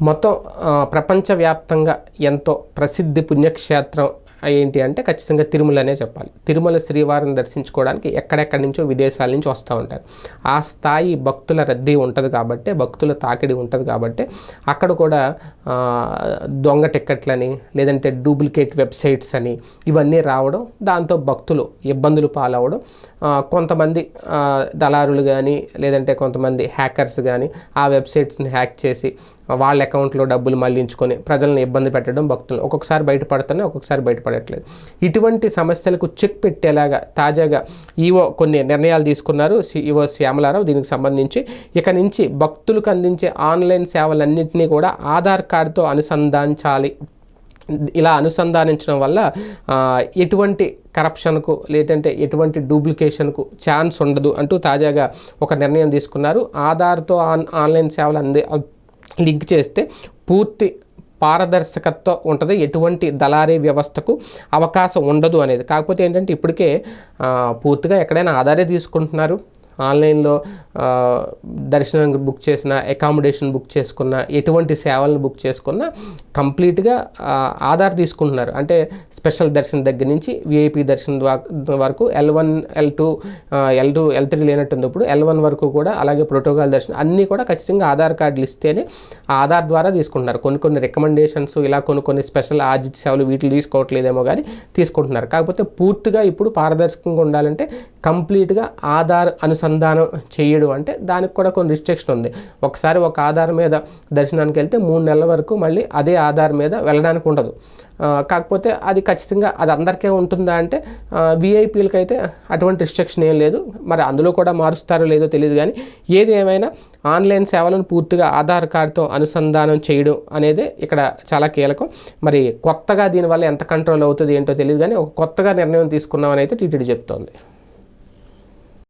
మొత్తం ప్రపంచవ్యాప్తంగా ఎంతో ప్రసిద్ధి పుణ్యక్షేత్రం ఏంటి అంటే ఖచ్చితంగా తిరుమలనే చెప్పాలి. తిరుమల శ్రీవారిని దర్శించుకోవడానికి ఎక్కడెక్కడి నుంచో విదేశాల నుంచి వస్తూ ఉంటారు. ఆ స్థాయి భక్తుల రద్దీ ఉంటుంది కాబట్టి భక్తుల తాకిడి ఉంటుంది కాబట్టి అక్కడ కూడా దొంగ టిక్కెట్లని లేదంటే డూప్లికేట్ వెబ్సైట్స్ అని ఇవన్నీ రావడం దాంతో భక్తులు ఇబ్బందులు పాలవడం కొంతమంది దళారులు కానీ లేదంటే కొంతమంది హ్యాకర్స్ కానీ ఆ వెబ్సైట్స్ని హ్యాక్ చేసి వాళ్ళ అకౌంట్లో డబ్బులు మళ్ళించుకొని ప్రజలను ఇబ్బంది పెట్టడం భక్తులు. ఒక్కొక్కసారి బయటపడుతున్నాయి ఒక్కొక్కసారి బయటపడట్లేదు. ఇటువంటి సమస్యలకు చెక్ పెట్టేలాగా తాజాగా ఈవో కొన్ని నిర్ణయాలు తీసుకున్నారు సి- ఈవో శ్యామలారావు. దీనికి సంబంధించి ఇక నుంచి భక్తులకు అందించే ఆన్లైన్ సేవలన్నింటినీ కూడా ఆధార్ కార్డుతో అనుసంధానించాలి. ఇలా అనుసంధానించడం వల్ల ఎటువంటి కరప్షన్కు లేదంటే ఎటువంటి డూప్లికేషన్కు ఛాన్స్ ఉండదు అంటూ తాజాగా ఒక నిర్ణయం తీసుకున్నారు. ఆధార్తో ఆన్ ఆన్లైన్ సేవలు అంది లింక్ చేస్తే పూర్తి పారదర్శకత్వం ఉంటుంది. ఎటువంటి దళారీ వ్యవస్థకు అవకాశం ఉండదు అనేది. కాకపోతే ఏంటంటే ఇప్పటికే పూర్తిగా ఎక్కడైనా ఆధారే తీసుకుంటున్నారు. ఆన్లైన్లో దర్శనానికి బుక్ చేసిన అకామిడేషన్ బుక్ చేసుకున్న ఎటువంటి సేవలను బుక్ చేసుకున్న కంప్లీట్గా ఆధార్ తీసుకుంటున్నారు. అంటే స్పెషల్ దర్శనం దగ్గర నుంచి విఐపి దర్శనం వరకు L one L two L two L three లేనట్టుంది ఇప్పుడు ఎల్ వన్ వరకు కూడా అలాగే ప్రోటోకాల్ దర్శనం అన్నీ కూడా ఖచ్చితంగా ఆధార్ కార్డులు ఇస్తేనే ఆధార్ ద్వారా తీసుకుంటున్నారు. కొన్ని కొన్ని రికమెండేషన్స్ ఇలా కొన్ని కొన్ని స్పెషల్ ఆజిత్ సేవలు వీటిని తీసుకోవట్లేదేమో కానీ తీసుకుంటున్నారు. కాకపోతే పూర్తిగా ఇప్పుడు పారదర్శకంగా ఉండాలంటే కంప్లీట్గా ఆధార్ అనుసంధానం చేయడం అంటే దానికి కూడా కొన్ని రిస్ట్రిక్షన్ ఉంది. ఒకసారి ఒక ఆధార్ మీద దర్శనానికి వెళ్తే మూడు నెలల వరకు మళ్ళీ అదే ఆధార్ మీద వెళ్ళడానికి ఉండదు. కాకపోతే అది ఖచ్చితంగా అది అందరికీ ఉంటుందా అంటే విఐపీలకి అయితే అటువంటి రిస్ట్రిక్షన్ ఏం లేదు. మరి అందులో కూడా మారుస్తారో లేదో తెలియదు కానీ ఏది ఏమైనా ఆన్లైన్ సేవలను పూర్తిగా ఆధార్ కార్డుతో అనుసంధానం చేయడం అనేది ఇక్కడ చాలా కీలకం. మరి కొత్తగా దీనివల్ల ఎంత కంట్రోల్ అవుతుంది ఏంటో తెలియదు కానీ ఒక కొత్తగా నిర్ణయం తీసుకున్నామని అయితే టీటీడీ చెప్తోంది.